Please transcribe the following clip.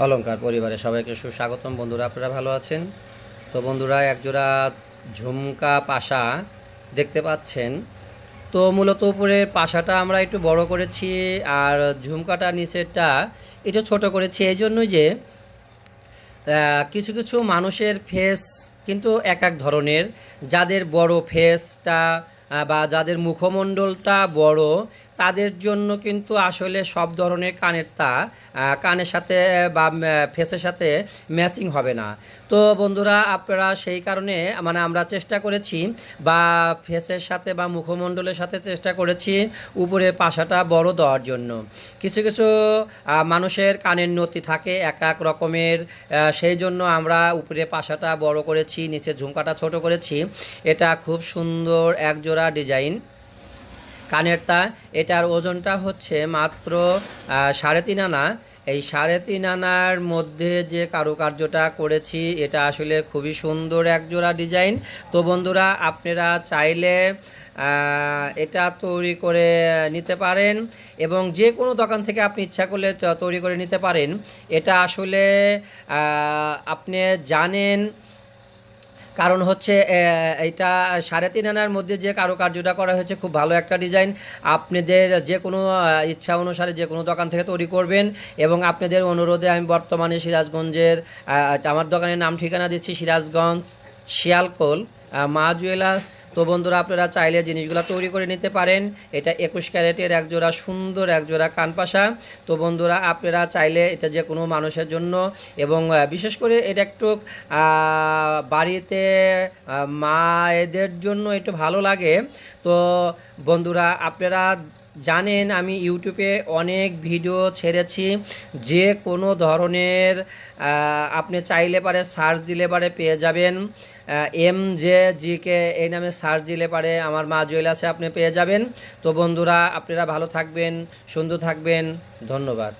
অলংকার পরিবারে সবাইকে সুস্বাগতম। বন্ধুরা, আপনারা ভালো আছেন? তো বন্ধুরা, একজোড়া ঝুমকা পাশা দেখতে পাচ্ছেন। তো মূলত উপরে পাশাটা আমরা একটু বড় করেছি আর ঝুমকাটা নিচেরটা একটু ছোট করেছি। এই জন্যই যে কিছু কিছু মানুষের ফেস কিন্তু এক এক ধরনের। যাদের বড় ফেসটা বা যাদের মুখমণ্ডলটা বড় তাদের জন্য কিন্তু আসলে সব ধরনের কানের তা কানের সাথে বা ফেসের সাথে ম্যাচিং হবে না। তো বন্ধুরা, আপনারা সেই কারণে মানে আমরা চেষ্টা করেছি, বা ফেসের সাথে বা মুখমণ্ডলের সাথে চেষ্টা করেছি, উপরে পাশাটা বড় দেওয়ার জন্য। কিছু কিছু মানুষের কানের নতি থাকে এক এক রকমের সেই জন্য আমরা উপরে পাশাটা বড় করেছি, নিচে ঝুমকাটা ছোট করেছি। এটা খুব সুন্দর একজোড়া ডিজাইন। কানেরটা, এটার ওজনটা হচ্ছে মাত্র সাড়ে তিন আনা। এই সাড়ে তিন আনার মধ্যে যে কারুকার্যটা করেছি, এটা আসলে খুবই সুন্দর এক জোড়া ডিজাইন। তো বন্ধুরা, আপনারা চাইলে এটা তৈরি করে নিতে পারেন এবং যে কোনো দোকান থেকে আপনি ইচ্ছা করলে তৈরি করে নিতে পারেন। এটা আসলে আপনি জানেন কারণ হচ্ছে এটা সাড়ে তিন আনার মধ্যে যে কারুকার্যটা করা হয়েছে, খুব ভালো একটা ডিজাইন। আপনাদের যে কোনো ইচ্ছা অনুসারে যে কোনো দোকান থেকে তৈরি করবেন এবং আপনাদের অনুরোধে আমি বর্তমানে সিরাজগঞ্জের আমার দোকানের নাম ঠিকানা দিচ্ছি, সিরাজগঞ্জ শিয়ালকোল মা জুয়েলার্স তো বন্ধুরা, আপনারা চাইলে জিনিসগুলো তৈরি করে নিতে পারেন। এটা একুশ ক্যারেটের একজোড়া, সুন্দর একজোড়া কানপাশা। তো বন্ধুরা, আপনারা চাইলে এটা যে কোনো মানুষের জন্য এবং বিশেষ করে এটা একটু বাড়িতে মায়েদের জন্য একটু ভালো লাগে। তো বন্ধুরা, আপনারা জানেন, আমি ইউটিউবে অনেক ভিডিও ছেড়েছি। যে কোনো ধরনের আপনি চাইলে পারে সার্চ দিলে পারে পেয়ে যাবেন। এম জে জি কে, এই নামে সার্চ দিলে পারে আমার মা জুয়েলার্সে আপনি পেয়ে যাবেন। তো বন্ধুরা, আপনারা ভালো থাকবেন, সুন্দর থাকবেন। ধন্যবাদ।